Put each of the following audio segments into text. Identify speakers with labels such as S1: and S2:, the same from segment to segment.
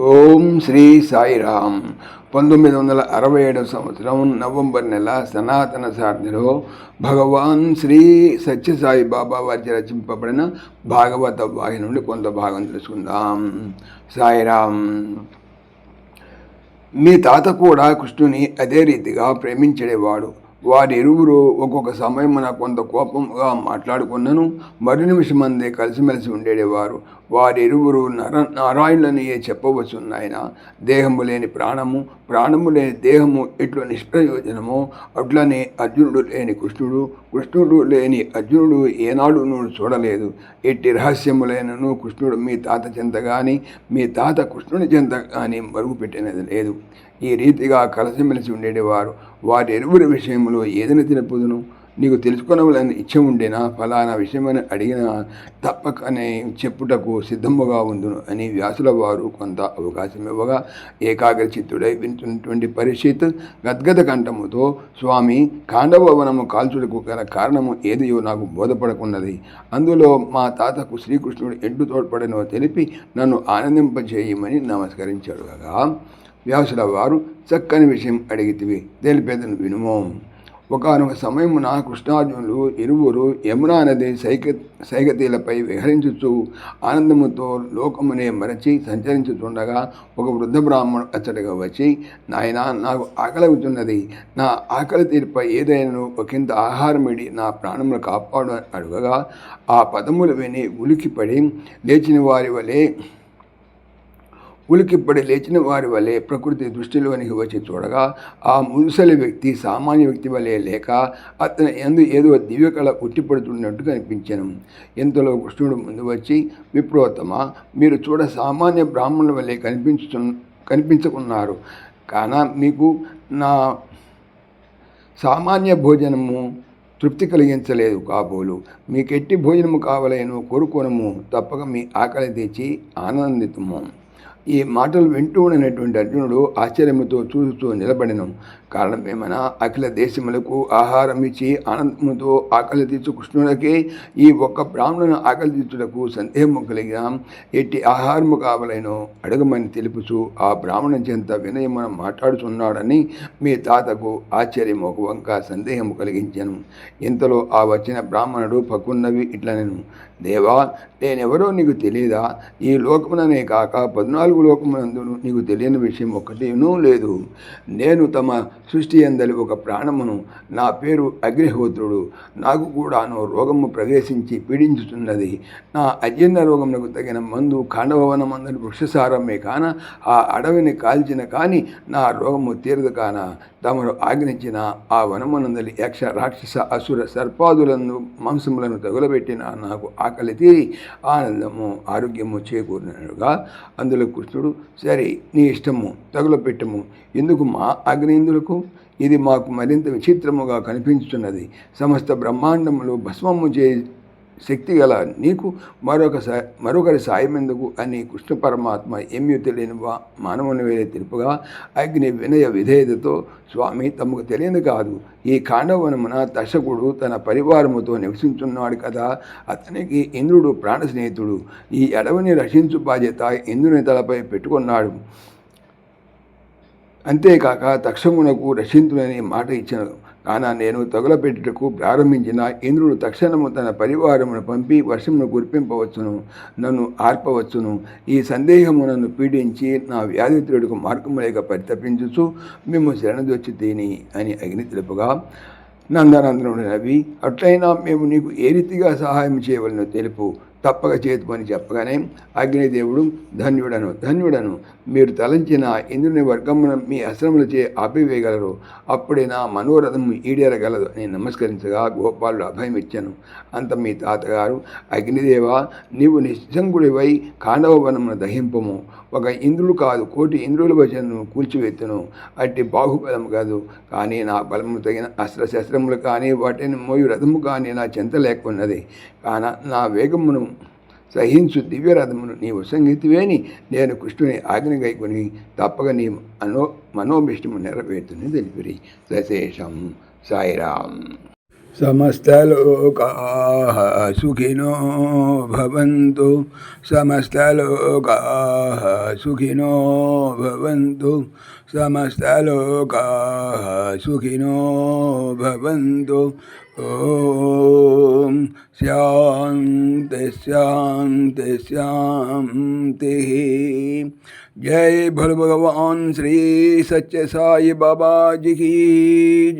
S1: ఓం శ్రీ సాయిరామ్. పంతొమ్మిది వందల అరవై ఏడవ సంవత్సరం నవంబర్ నెల సనాతన సాధనలో భగవాన్ శ్రీ సత్యసాయి బాబా వారి రచింపబడిన భాగవత వాహి నుండి కొంత భాగం తెలుసుకుందాం. సాయిరామ్. మీ తాత కూడా కృష్ణుని అదే రీతిగా ప్రేమించేవాడు. వారిరువురు ఒక్కొక్క సమయమున కొంత కోపంగా మాట్లాడుకున్నను మరు నిమిషమందే కలిసిమెలిసి ఉండేవారు. వారిరువురు నర నారాయణులనియే చెప్పవచ్చు నాయన? దేహము లేని ప్రాణము ప్రాణము లేని దేహము ఇట్లు నిష్ప్రయోజనము అట్లనే అర్జునుడు లేని కృష్ణుడు కృష్ణుడు లేని అర్జునుడు ఏనాడు నువ్వు చూడలేదు. ఎట్టి రహస్యములైనను కృష్ణుడు మీ తాత చెంత కానీ మీ తాత కృష్ణుని చెంత కానీ మరుగు పెట్టినది లేదు. ఈ రీతిగా కలిసిమెలిసి ఉండేవారు. వారి ఎరువుల విషయంలో ఏదైనా తినపుదును నీకు తెలుసుకునవలని ఇచ్చ ఉండినా ఫలానా విషయమని అడిగినా తప్పకనే చెప్పుటకు సిద్ధముగా ఉందును అని వ్యాసుల వారు కొంత అవకాశం ఇవ్వగా ఏకాగ్రచిత్తుడై వింటున్నటువంటి పరిస్థిత్ గద్గద కంఠముతో స్వామి కాండభవనము కాల్చుటకు గల కారణము ఏదియో నాకు బోధపడకున్నది. అందులో మా తాతకు శ్రీకృష్ణుడు ఎడ్డు తోడ్పడనో తెలిపి నన్ను ఆనందింపజేయమని నమస్కరించాడు కదా వ్యాసుల వారు చక్కని విషయం అడిగితివి. తెలిపేదను వినుమో. ఒకనొక సమయమున కృష్ణార్జునులు ఇరువురు యమునా నది సైక సైగతీలపై విహరించుచు ఆనందముతో లోకమునే మరచి సంచరించుతుండగా ఒక వృద్ధ బ్రాహ్మణుడు అచ్చటగా వచ్చి నాయన నాకు ఆకలిగుతున్నది నా ఆకలి తీర్పై ఏదైనా ఒకంత ఆహారమిడి నా ప్రాణములు కాపాడు అడుగగా ఆ పదములు విని ఉలికిపడి లేచిన వారి వలె ఉలికిప్పటి లేచిన వారి వలె ప్రకృతి దృష్టిలోనికి వచ్చి చూడగా ఆ ముదుసలి వ్యక్తి సామాన్య వ్యక్తి వలె లేక అతని ఎందు ఏదో దివ్యకళ ఉట్టిపడుతున్నట్టు కనిపించాను. ఇంతలో కృష్ణుడు ముందు వచ్చి విప్రోత్తమ మీరు చూడ సామాన్య బ్రాహ్మణుల వలె కనిపించు కనిపించుకున్నారు. కాన మీకు నా సామాన్య భోజనము తృప్తి కలిగించలేదు కాబోలు. మీకెట్టి భోజనము కావలేను కోరుకోనము. తప్పక మీ ఆకలి తెచ్చి ఆనందితము. ఈ మాటలు వింటూ ఉన్నటువంటి అర్జునుడు ఆశ్చర్యముతో చూస్తూ నిలబడిను. కారణం ఏమైనా అఖిల దేశములకు ఆహారం ఇచ్చి ఆనందముతో ఆకలి తీర్చు కృష్ణుడికి ఈ ఒక్క బ్రాహ్మణుని ఆకలి తీర్చుటకు సందేహము కలిగిన ఎట్టి ఆహారము కావలేనో? అడగమని తెలుపుచు ఆ బ్రాహ్మణ చెంత వినయమున మాట్లాడుతున్నాడని మీ తాతకు ఆశ్చర్యం ఒక వంక సందేహము కలిగించాను. ఇంతలో ఆ వచ్చిన బ్రాహ్మణుడు పక్కున్నవి ఇట్లా నేను దేవా నేనెవరో నీకు తెలియదా ఈ లోకముననే కాక పద్నాలుగు లోకమునందును నీకు తెలియని విషయం ఒకటేనూ లేదు. నేను తమ సృష్టి అందలి ఒక ప్రాణమును నా పేరు అగ్నిహోత్రుడు. నాకు కూడాను రోగము ప్రవేశించి పీడించుతున్నది నా అజీర్ణ రోగమునకు తగిన మందు ఖాండవనమందని వృక్షసారమే కాన ఆ అడవిని కాల్చిన కానీ నా రోగము తీరదు కాన. తమరు ఆజ్ఞించిన ఆ వనమునందలి యక్ష రాక్షస అసుర సర్పాదులను మాంసములను తగులబెట్టిన నాకు ఆకలి తీరి ఆనందము ఆరోగ్యము చేకూరినగా అందులో కృష్ణుడు సరే నీ ఇష్టము తగులపెట్టము ఎందుకు మా అగ్నేందులకు ఇది మాకు మరింత విచిత్రముగా కనిపించుతున్నది సమస్త బ్రహ్మాండములు భస్మము చే శక్తి గల నీకు మరొక మరొకరి సాయం ఎందుకు అని కృష్ణ పరమాత్మ ఏమీ తెలియని వా మానవుని వేరే తెలుపుగా అగ్ని వినయ విధేయతతో స్వామి తమకు తెలియదు కాదు. ఈ కాండవనమున దర్శకుడు తన పరివారముతో నివసించున్నాడు కదా. అతనికి ఇంద్రుడు ప్రాణ స్నేహితుడు. ఈ అడవిని రక్షించు బాధ్యత ఇంద్రుని తలపై పెట్టుకున్నాడు. అంతేకాక తక్షమునకు రక్షించునని మాట ఇచ్చాను కాన నేను తగులపెట్టుటకు ప్రారంభించిన ఇంద్రుడు తక్షణము తన పరివారమును పంపి వర్షమును కురిపింపవచ్చును నన్ను ఆర్పవచ్చును. ఈ సందేహము నన్ను పీడించి నా వ్యాధితుడుకు మార్గము లేక పరితపించుచు మేము శరణదొచ్చి తిని అని అగ్ని తెలుపుగా నందనందనుడు నవి అట్లయినా మేము నీకు ఏ రీతిగా సహాయం చేయవలనో తెలుపు. తప్పక చేతుమని చెప్పగానే అగ్నిదేవుడు ధన్యుడను ధన్యుడను మీరు తలంచిన ఇంద్రుని వర్గమున మీ అశ్రములచే ఆపివేయగలరు. అప్పుడే నా మనోరథము ఈడేరగలదు. అని నమస్కరించగా గోపాలుడు అభయం ఇచ్చాను. అంత మీ తాతగారు అగ్నిదేవ నీవు నిశంకుడివై కాండవ వనమును దహింపము. ఒక ఇంద్రుడు కాదు కోటి ఇంద్రుల వచనను కూల్చివెత్తును అట్టి బాహుబలము కాదు. కానీ నా బలము తగిన అస్త్రశస్త్రములు కానీ వాటిని మోయు రథము కానీ నా చెంత లేకున్నది. కాన నా వేగమును సహించు దివ్యరథమును నీవు సంగీతివేని నేను కృష్ణుని ఆజ్ఞగైకుని తప్పక నీ మనో మనోభిష్టము నెరవేర్చుని తెలిపిరి. సశేషం సాయిరాం. సమస్తలోకా సుఖినో భవంతు సమస్తలోకా సుఖినో భవంతు సమస్తలోకా సుఖినో భవంతు. ఓం శ్యా शान्ति शान्तिः जय भोले भगवान श्री सच्चे साई बाबा जी की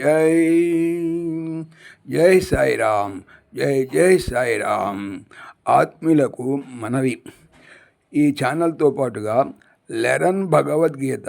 S1: जय జై సాయిరామ్ జై జై సాయిరామ్ ఆత్మీయులకు మనవి ఈ ఛానల్తో పాటుగా లెరన్ భగవద్గీత